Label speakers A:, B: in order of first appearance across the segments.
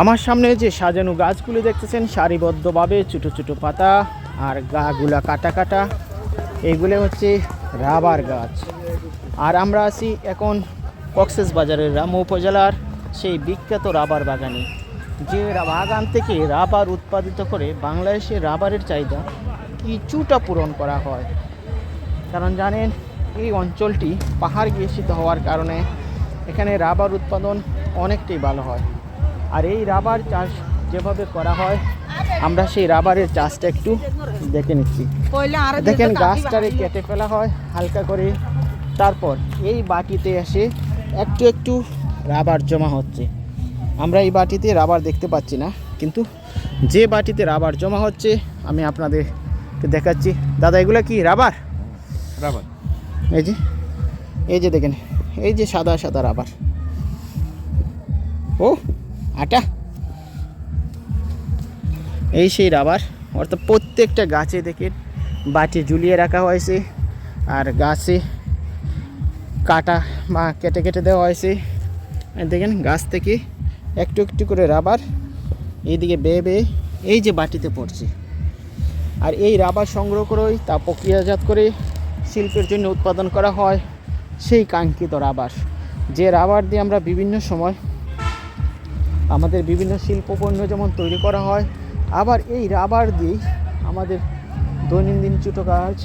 A: আমার সামনে যে সাজানো গাছগুলো দেখতেছেন, সারিবদ্ধভাবে ছোটো ছোটো পাতা আর গাগুলা কাটা কাটা এইগুলো হচ্ছে রাবার গাছ। আর আমরা আছি এখন কক্সেস বাজারের রাম উপজেলার সেই বিখ্যাত রাবার বাগানে, যে বাগান থেকে রাবার উৎপাদিত করে বাংলাদেশে রাবারের চাহিদা কিছুটা পূরণ করা হয়। কারণ জানেন, এই অঞ্চলটি পাহাড় ঘেঁষিত হওয়ার কারণে এখানে রাবার উৎপাদন অনেকটাই ভালো হয়। আর এই রাবার চাষ যেভাবে করা হয় আমরা সেই রাবারের চাষটা একটু দেখে নিচ্ছি। দেখেন গাছটারে কেটে ফেলা হয় হালকা করে। তারপর এই বাটিতে এসে একটু একটু রাবার জমা হচ্ছে। আমরা এই বাটিতে রাবার দেখতে পাচ্ছি না কিন্তু যে বাটিতে রাবার জমা হচ্ছে আমি আপনাদের দেখাচ্ছি। দাদা এগুলো কি রাবার?
B: রাবার।
A: এই যে এই যে দেখেন এই যে সাদা সাদা রাবার। ও আটা। এই সেই রাবার, অর্থাৎ প্রত্যেকটা গাছে দেখেন বাটি ঝুলিয়ে রাখা হয়েছে, আর গাছে কাটা বা কেটে কেটে দেওয়া হয়েছে। দেখেন, গাছ থেকে একটু একটু করে রাবার এইদিকে বেয়ে বেয়ে এই যে বাটিতে পড়ছে। আর এই রাবার সংগ্রহ করেই তা প্রক্রিয়াজাত করে শিল্পের জন্য উৎপাদন করা হয়, সেই কাঙ্ক্ষিত রাবার। যে রাবার দিয়ে আমরা বিভিন্ন সময় আমাদের বিভিন্ন শিল্পপণ্য যেমন তৈরি করা হয়, আবার এই রাবার দিয়েই আমাদের দৈনন্দিন ছোটো কাজ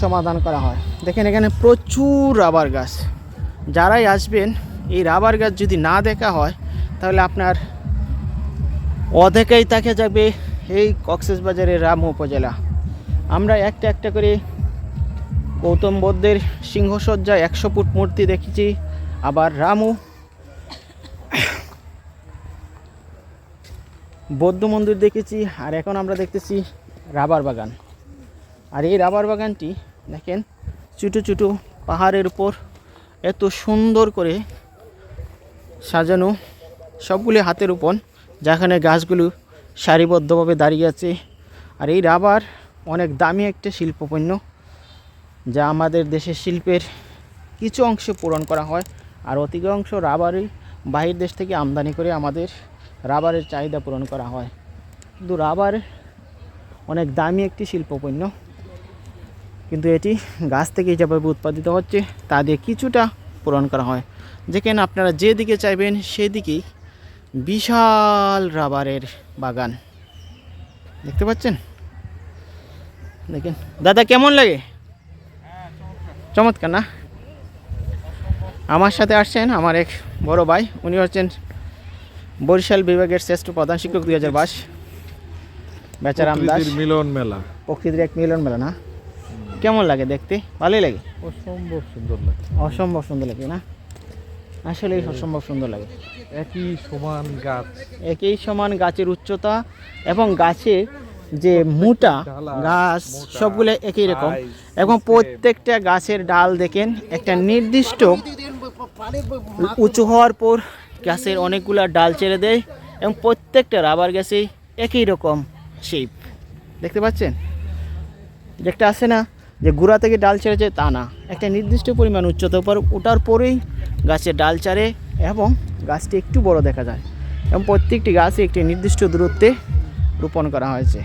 A: সমাধান করা হয়। দেখেন এখানে প্রচুর রাবার গাছ। যারাই আসবেন, এই রাবার গাছ যদি না দেখা হয়, তাহলে আপনার অধেকাই তাকে যাবে এই কক্সেস বাজারের রাম উপজেলা। আমরা একটা একটা করে গৌতম বুদ্ধের সিংহসজ্জায় একশো ফুট মূর্তি দেখেছি, আবার রামু বৌদ্ধ মন্দির দেখেছি, আর এখন আমরা দেখতেছি রাবার বাগান। আর এই রাবার বাগানটি দেখেন, ছোটো ছোটো পাহাড়ের উপর এত সুন্দর করে সাজানো, সবগুলি হাতের উপর, যেখানে গাছগুলো সারিবদ্ধভাবে দাঁড়িয়ে আছে। আর এই রাবার অনেক দামি একটা শিল্পপণ্য, যা আমাদের দেশের শিল্পের কিছু অংশ পূরণ করা হয়, আর অধিকাংশ রাবারই বাহির দেশ থেকে আমদানি করে আমাদের রাবারের চাহিদা পূরণ করা হয়। কিন্তু রাবার অনেক দামি একটি শিল্পপণ্য। কিন্তু এটি গাছ থেকে যেভাবে উৎপাদিত হচ্ছে, তা দিয়ে কিছুটা পূরণ করা হয়। যেখানে আপনারা যেদিকে চাইবেন, সেদিকেই বিশাল রাবারের বাগান। দেখতে পাচ্ছেন? দেখেন। দাদা, কেমন লাগে? চমৎকার না? আমার সাথে আসছেন আমার এক বড় ভাই। উনি হচ্ছেন বরিশাল বিভাগের শ্রেষ্ঠ প্রধান শিক্ষক দুই হাজার বাইশ। বেচারাম দাস
B: মিলন মেলা।
A: প্রকৃতির এক মিলন মেলা না? কেমন লাগে দেখতে? ভালোই লাগে?
B: অসম্ভব সুন্দর লাগে।
A: অসম্ভব সুন্দর লাগে না? আসলেই অসম্ভব সুন্দর লাগে।
B: একই সমান গাছ।
A: একই সমান গাছের উচ্চতা এবং গাছের যে মোটা গাছ সবগুলো একই রকম। এবং প্রত্যেকটা গাছের ডাল দেখেন একটা নির্দিষ্ট উঁচু হওয়ার পর গাছের অনেকগুলা ডাল ছেড়ে দেয় এবং প্রত্যেকটা রাবার গাছে একই রকম শেপ দেখতে পাচ্ছেন? যেটা আছে না যে গুড়া থেকে ডাল ছেড়েছে তা না। একটা নির্দিষ্ট পরিমাণ উচ্চতার উপর ওঠার পরেই গাছের ডাল ছাড়ে এবং গাছটি একটু বড় দেখা যায় এবং প্রত্যেকটি গাছে একটি নির্দিষ্ট দূরত্বে রোপণ করা হয়েছে।